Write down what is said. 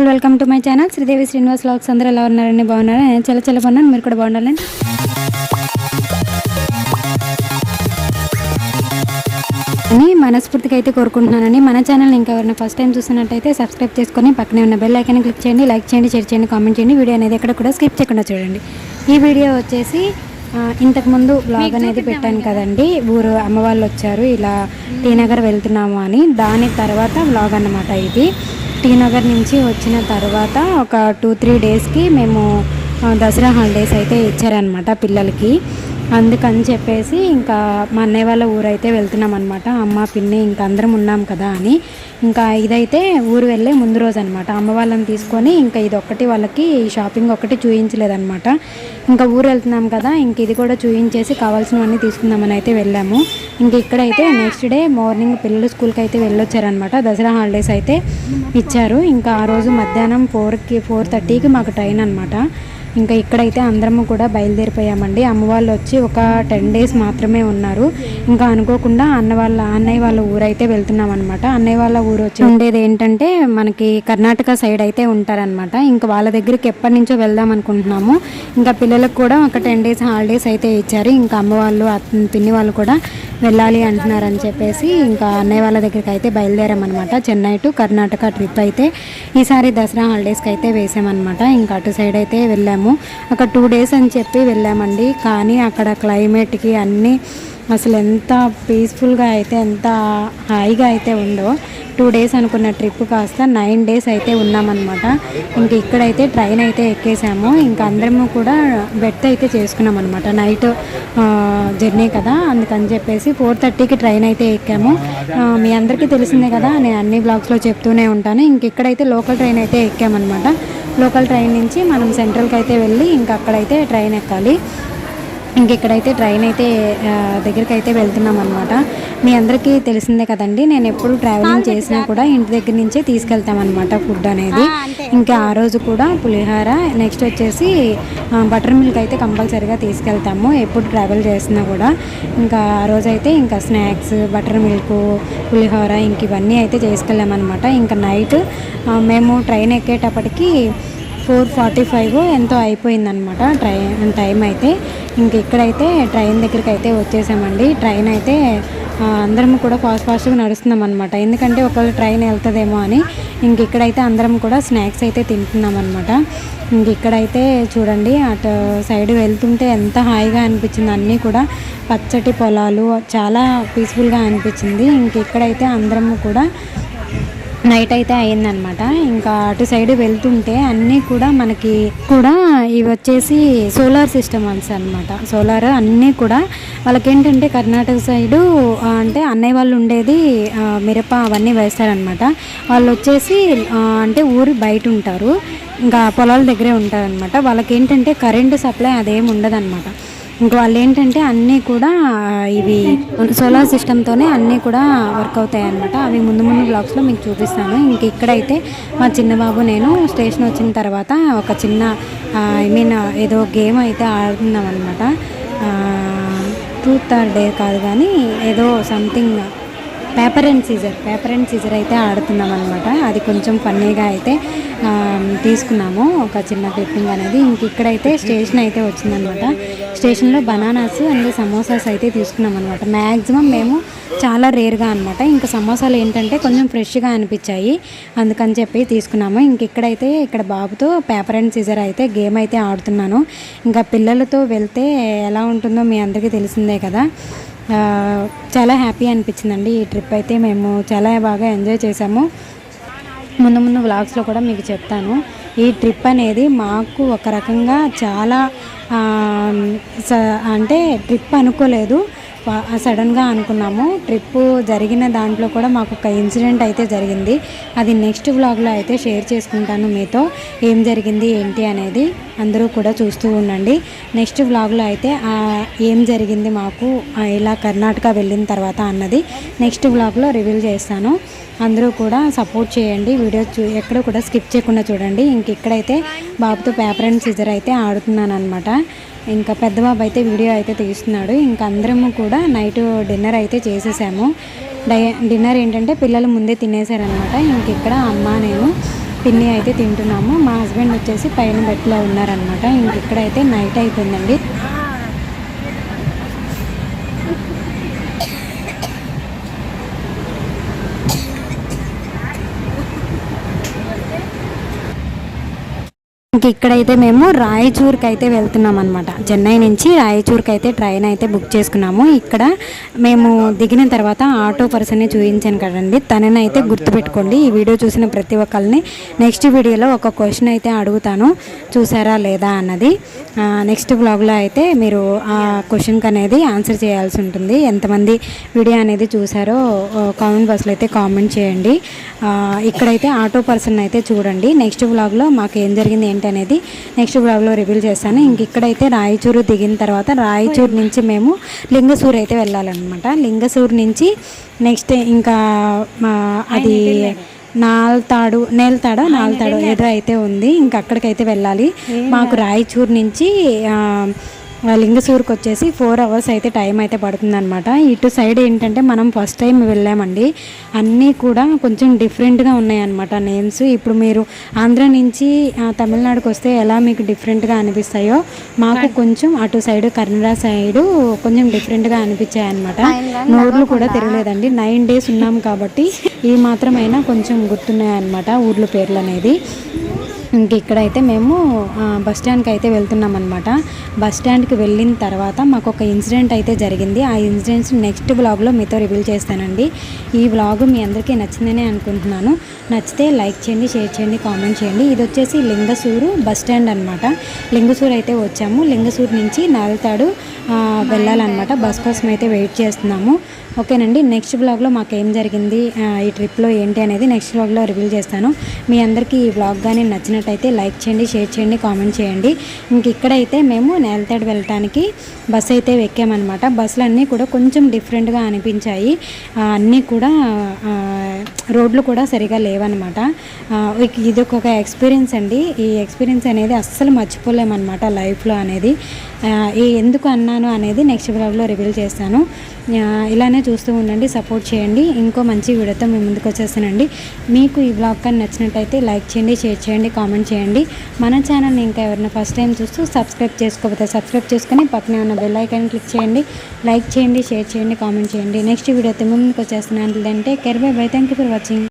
All welcome to my channel. Sridevi Srinivas vlogs అందరూ ఎలా ఉన్నారండి? బాగున్నారా? నేను చాలా చాలా బాగున్నాను. మీరు కూడా బాగుండాలండి అని మనస్ఫూర్తిగా అయితే కోరుకుంటున్నానండి. మన ఛానల్ ఇంకా ఎవరైనా ఫస్ట్ టైం చూస్తున్నట్టయితే సబ్స్క్రైబ్ చేసుకొని పక్కనే ఉన్న బెల్ ఐకాన్ క్లిక్ చేయండి. లైక్ చేయండి షేర్ చేయండి కామెంట్ చేయండి. వీడియో అనేది ఎక్కడ కూడా స్కిప్ చేయకుండా చూడండి. ఈ వీడియో వచ్చేసి ఇంతకుముందు బ్లాగ్ అనేది పెట్టాను కదండి. ఊరు అమ్మ వాళ్ళు వచ్చారు. ఇలా టీ నగర్ వెళ్తున్నాము అని. దాని తర్వాత బ్లాగ్ అన్నమాట ఇది. టీ నగర్ నుంచి వచ్చిన తర్వాత ఒక టూ త్రీ డేస్కి మేము దసరా హాలిడేస్ అయితే ఇచ్చారనమాట పిల్లలకి. అందుకని చెప్పేసి ఇంకా మా అన్నయ్య వాళ్ళ ఊరైతే వెళ్తున్నాం అనమాట అమ్మ పిన్ని ఇంకా అందరం ఉన్నాం కదా అని. ఇంకా ఇదైతే ఊరు వెళ్ళే ముందు రోజు అనమాట అమ్మ వాళ్ళని తీసుకొని ఇంకా ఇది ఒక్కటి వాళ్ళకి షాపింగ్ ఒకటి చూయించలేదన్నమాట. ఇంకా ఊరు వెళ్తున్నాం కదా ఇంక ఇది కూడా చూయించేసి కావాల్సినవన్నీ తీసుకుందామని అయితే వెళ్ళాము. ఇంక ఇక్కడైతే నెక్స్ట్ డే మార్నింగ్ పిల్లలు స్కూల్కి అయితే వెళ్ళొచ్చారనమాట దసరా హాలిడేస్ అయితే ఇచ్చారు. ఇంకా ఆ రోజు మధ్యాహ్నం ఫోర్కి ఫోర్ థర్టీకి మాకు ట్రైన్ అనమాట ఇంకా ఇక్కడైతే అందరము కూడా బయలుదేరిపోయామండి. అమ్మ వాళ్ళు వచ్చి ఒక టెన్ డేస్ మాత్రమే ఉన్నారు. ఇంకా అనుకోకుండా అన్న వాళ్ళ అన్నయ్య వాళ్ళ ఊరైతే వెళ్తున్నాం అనమాట అన్నయ్య వాళ్ళ ఊరు వచ్చి ఉండేది ఏంటంటే మనకి కర్ణాటక సైడ్ అయితే ఉంటారనమాట ఇంకా వాళ్ళ దగ్గరికి ఎప్పటి నుంచో వెళ్దాం అనుకుంటున్నాము. ఇంకా పిల్లలకు కూడా ఒక టెన్ డేస్ హాలిడేస్ అయితే ఇచ్చారు. ఇంకా అమ్మ వాళ్ళు పిన్ని వాళ్ళు కూడా వెళ్ళాలి అంటున్నారని చెప్పేసి ఇంకా అన్నయ్య వాళ్ళ దగ్గరికి అయితే బయలుదేరామన్నమాట. చెన్నై టు కర్ణాటక ట్రిప్ అయితే ఈసారి దసరా హాలిడేస్కి అయితే వేసామన్నమాట. ఇంకా అటు సైడ్ అయితే వెళ్ళాము. అక్కడ టూ డేస్ అని చెప్పి వెళ్ళామండి. కానీ అక్కడ క్లైమేట్కి అన్నీ అసలు ఎంత పీస్ఫుల్గా అయితే ఎంత హాయిగా అయితే ఉందో. టూ డేస్ అనుకున్న ట్రిప్ కాస్త నైన్ డేస్ అయితే ఉన్నామన్నమాట. ఇంక ఇక్కడైతే ట్రైన్ అయితే ఎక్కేసాము. ఇంకా అందరము కూడా బెడ్ అయితే చేసుకున్నాం అనమాట నైట్ జర్నీ కదా. అందుకని చెప్పేసి ఫోర్ థర్టీకి ట్రైన్ అయితే ఎక్కాము. మీ అందరికీ తెలిసిందే కదా నేను అన్ని బ్లాగ్స్లో చెప్తూనే ఉంటాను. ఇంక ఇక్కడైతే లోకల్ ట్రైన్ అయితే ఎక్కామన్నమాట. లోకల్ ట్రైన్ నుంచి మనం సెంట్రల్కి అయితే వెళ్ళి ఇంకా అక్కడైతే ట్రైన్ ఎక్కాలి. ఇంక ఇక్కడైతే ట్రైన్ అయితే దగ్గరికి అయితే వెళ్తున్నాం అనమాట మీ అందరికీ తెలిసిందే కదండి నేను ఎప్పుడు ట్రావెలింగ్ చేసినా కూడా ఇంటి దగ్గర నుంచే తీసుకెళ్తాం అనమాట ఫుడ్ అనేది. ఇంకా ఆ రోజు కూడా పులిహోర నెక్స్ట్ వచ్చేసి బటర్ మిల్క్ అయితే కంపల్సరీగా తీసుకెళ్తాము ఎప్పుడు ట్రావెల్ చేసినా కూడా. ఇంకా ఆ రోజు అయితే ఇంకా స్నాక్స్ బటర్ మిల్క్ పులిహోర ఇంక ఇవన్నీ అయితే చేసుకెళ్ళామన్నమాట. ఇంకా నైట్ మేము ట్రైన్ ఎక్కేటప్పటికి ఫోర్ ఫార్టీ ఫైవ్ ఎంతో అయిపోయిందనమాట ట్రైన్ టైం అయితే. ఇంక ఇక్కడైతే ట్రైన్ దగ్గరికి అయితే వచ్చేసామండి. ట్రైన్ అయితే అందరం కూడా ఫాస్ట్ ఫాస్ట్గా నడుస్తున్నాం అనమాట ఎందుకంటే ఒకవేళ ట్రైన్ వెళ్తుందేమో అని. ఇంక ఇక్కడైతే అందరం కూడా స్నాక్స్ అయితే తింటున్నాం అనమాట ఇంక ఇక్కడైతే చూడండి అటు సైడ్ వెళ్తుంటే ఎంత హాయిగా అనిపించింది అన్నీ కూడా. పచ్చటి పొలాలు చాలా పీస్ఫుల్గా అనిపించింది. ఇంక ఇక్కడైతే అందరము కూడా నైట్ అయితే అయిందనమాట. ఇంకా అటు సైడ్ వెళ్తుంటే అన్నీ కూడా మనకి కూడా ఇవి వచ్చేసి సోలార్ సిస్టమ్స్ అనమాట సోలార్ అన్నీ కూడా వాళ్ళకేంటంటే కర్ణాటక సైడు అంటే అన్నయ్య వాళ్ళు ఉండేది మిరప అవన్నీ వేస్తారనమాట. వాళ్ళు వచ్చేసి అంటే ఊరి బయట ఉంటారు. ఇంకా పొలాల దగ్గరే ఉంటారనమాట. వాళ్ళకేంటంటే కరెంటు సప్లై అదేం ఉండదన్నమాట ఇంక వాళ్ళు ఏంటంటే అన్నీ కూడా ఇవి సోలార్ సిస్టమ్తోనే అన్నీ కూడా వర్క్ అవుతాయి అనమాట అవి ముందు ముందు బ్లాగ్స్లో మీకు చూపిస్తాను. ఇంక ఇక్కడైతే మా చిన్నబాబు నేను స్టేషన్ వచ్చిన తర్వాత ఒక చిన్న ఐ మీన్ ఏదో గేమ్ అయితే ఆడుతున్నాం అనమాట ట్రూత్ ఆర్ డే కాదు కానీ ఏదో something paper and scissor paper and scissor అయితే ఆడుతున్నాం అనమాట అది కొంచెం ఫన్నీగా అయితే తీసుకున్నాము. ఒక చిన్న క్లిప్పింగ్ అనేది. ఇంక ఇక్కడైతే స్టేషన్ అయితే వచ్చిందనమాట స్టేషన్లో బనానాస్ అండ్ సమోసాస్ అయితే తీసుకున్నాం అనమాట మ్యాక్సిమం మేము చాలా రేర్గా అనమాట ఇంకా సమోసాలు ఏంటంటే కొంచెం ఫ్రెష్గా అనిపించాయి. అందుకని చెప్పి తీసుకున్నాము. ఇంక ఇక్కడైతే ఇక్కడ బాబుతో పేపర్ అండ్ సీజర్ అయితే గేమ్ అయితే ఆడుతున్నాను. ఇంకా పిల్లలతో వెళ్తే ఎలా ఉంటుందో మీ అందరికీ తెలిసిందే కదా. చాలా హ్యాపీ అనిపించిందండి ఈ ట్రిప్ అయితే. మేము చాలా బాగా ఎంజాయ్ చేసాము ముందు ముందు వ్లాగ్స్లో కూడా మీకు చెప్తాను. ఈ ట్రిప్ అనేది మాకు ఒక రకంగా చాలా స- అంటే ట్రిప్ అనుకోలేదు. సడన్గా అనుకున్నాము. ట్రిప్ జరిగిన దాంట్లో కూడా మాకు ఒక ఇన్సిడెంట్ అయితే జరిగింది. అది నెక్స్ట్ వ్లాగ్లో అయితే షేర్ చేసుకుంటాను మీతో. ఏం జరిగింది ఏంటి అనేది అందరూ కూడా చూస్తూ ఉండండి. నెక్స్ట్ వ్లాగ్లో అయితే ఏం జరిగింది మాకు ఇలా కర్ణాటక వెళ్ళిన తర్వాత అన్నది నెక్స్ట్ వ్లాగ్లో రివీల్ చేస్తాను. అందరూ కూడా సపోర్ట్ చేయండి. వీడియో చూ ఎక్కడ కూడా స్కిప్ చేయకుండా చూడండి. ఇంక ఇక్కడైతే బాబుతో పేపర్ అండ్ సిజర్ అయితే ఆడుతున్నాను అనమాట ఇంకా పెద్ద బాబు అయితే వీడియో అయితే తీస్తున్నాడు. ఇంకా అందరము కూడా నైట్ డిన్నర్ అయితే చేసేసాము. డై డిన్నర్ ఏంటంటే పిల్లలు ముందే తినేసారనమాట ఇంక ఇక్కడ అమ్మ నేను పిన్ని అయితే తింటున్నాము. మా హస్బెండ్ వచ్చేసి పైన బెడ్లో ఉన్నారనమాట ఇంక ఇక్కడైతే నైట్ అయిపోయిందండి. ఇక్కడైతే మేము రాయచూర్కి అయితే వెళ్తున్నాం అనమాట చెన్నై నుంచి రాయచూర్కి అయితే ట్రైన్ అయితే బుక్ చేసుకున్నాము. ఇక్కడ మేము దిగిన తర్వాత ఆటో పర్సన్ని చూపించాను కదండి. తనని అయితే గుర్తుపెట్టుకోండి. ఈ వీడియో చూసిన ప్రతి ఒక్కరిని నెక్స్ట్ వీడియోలో ఒక క్వశ్చన్ అయితే అడుగుతాను. చూసారా లేదా అన్నది. నెక్స్ట్ బ్లాగ్లో అయితే మీరు ఆ క్వశ్చన్కి అనేది ఆన్సర్ చేయాల్సి ఉంటుంది. ఎంతమంది వీడియో అనేది చూసారో కామెంట్ బాక్స్లో అయితే కామెంట్ చేయండి. ఇక్కడైతే ఆటో పర్సన్ అయితే చూడండి. నెక్స్ట్ బ్లాగ్లో మాకు ఏం జరిగింది ఏంటి అనేది నెక్స్ట్ బ్లాగ్లో రివీల్ చేస్తాను ఇంక ఇక్కడైతే రాయచూరు దిగిన తర్వాత రాయచూరు నుంచి మేము లింగసూర్ అయితే వెళ్ళాలన్నమాట. లింగసూర్ నుంచి నెక్స్ట్ ఇంకా అది నాల్తాడు నేల్తాడో? నాల్తాడో ఏదో అయితే ఉంది. ఇంకా అక్కడికైతే వెళ్ళాలి. మాకు రాయచూరు నుంచి లింగసూర్కి వచ్చేసి ఫోర్ అవర్స్ అయితే టైం అయితే పడుతుందన్నమాట. ఇటు సైడ్ ఏంటంటే మనం ఫస్ట్ టైం వెళ్ళామండి. అన్నీ కూడా కొంచెం డిఫరెంట్గా ఉన్నాయన్నమాట నేమ్స్ ఇప్పుడు మీరు ఆంధ్ర నుంచి తమిళనాడుకి వస్తే ఎలా మీకు డిఫరెంట్గా అనిపిస్తాయో మాకు కొంచెం అటు సైడ్ కర్ణాటక సైడ్ కొంచెం డిఫరెంట్గా అనిపించాయి అనమాట నోర్లు కూడా తిరగలేదండి నైన్ డేస్ ఉన్నాం కాబట్టి ఈ మాత్రమైనా కొంచెం గుర్తున్నాయి అనమాట ఊర్ల పేర్లు అనేది ఇంక ఇక్కడైతే మేము బస్ స్టాండ్కి అయితే వెళ్తున్నాం అనమాట బస్ స్టాండ్కి వెళ్ళిన తర్వాత మాకు ఒక ఇన్సిడెంట్ అయితే జరిగింది. ఆ ఇన్సిడెంట్స్ నెక్స్ట్ బ్లాగ్లో మీతో రివీల్ చేస్తానండి. ఈ బ్లాగ్ మీ అందరికీ నచ్చిందనే అనుకుంటున్నాను. నచ్చితే లైక్ చేయండి షేర్ చేయండి కామెంట్ చేయండి. ఇది వచ్చేసి లింగసూరు బస్ స్టాండ్ అనమాట లింగసూరు అయితే వచ్చాము. లింగసూరు నుంచి నాలుతాడు వెళ్ళాలన్నమాట. బస్ కోసం అయితే వెయిట్ చేస్తున్నాము. ఓకేనండి నెక్స్ట్ బ్లాగ్లో మాకు ఏం జరిగింది ఈ ట్రిప్లో ఏంటి అనేది నెక్స్ట్ బ్లాగ్లో రివీల్ చేస్తాను. మీ అందరికీ ఈ బ్లాగ్ కానీ నచ్చినట్టయితే లైక్ చేయండి షేర్ చేయండి కామెంట్ చేయండి. ఇంక ఇక్కడైతే మేము నేలతాడు వెళ్ళటానికి బస్ అయితే ఎక్కామన్నమాట. బస్సులు అన్నీ కూడా కొంచెం డిఫరెంట్గా అనిపించాయి. అన్నీ కూడా రోడ్లు కూడా సరిగా లేవన్నమాట. ఇది ఒక ఎక్స్పీరియన్స్ అండి. ఈ ఎక్స్పీరియన్స్ అనేది అస్సలు మర్చిపోలేమన్నమాట లైఫ్లో అనేది. ఈ ఎందుకు అన్నాను అనేది నెక్స్ట్ బ్లాగ్లో రివీల్ చేస్తాను. ఇలానే ఇలానే చూస్తూ ఉండండి సపోర్ట్ చేయండి. ఇంకో మంచి వీడియోతో మీ ముందుకు వచ్చేస్తానండి. మీకు ఈ బ్లాగ్ కానీ నచ్చినట్టయితే లైక్ చేయండి షేర్ చేయండి కామెంట్ చేయండి. మన ఛానల్ని ఇంకా ఎవరైనా ఫస్ట్ టైం చూస్తూ సబ్స్క్రైబ్ చేసుకోకపోతే సబ్స్క్రైబ్ చేసుకుని పక్కనే ఉన్న బెల్ ఐకాన్ క్లిక్ చేయండి. లైక్ చేయండి షేర్ చేయండి కామెంట్ చేయండి. నెక్స్ట్ వీడియోతో మీ ముందుకు వచ్చేస్తున్నాను అంటే care bye bye. Thank you for watching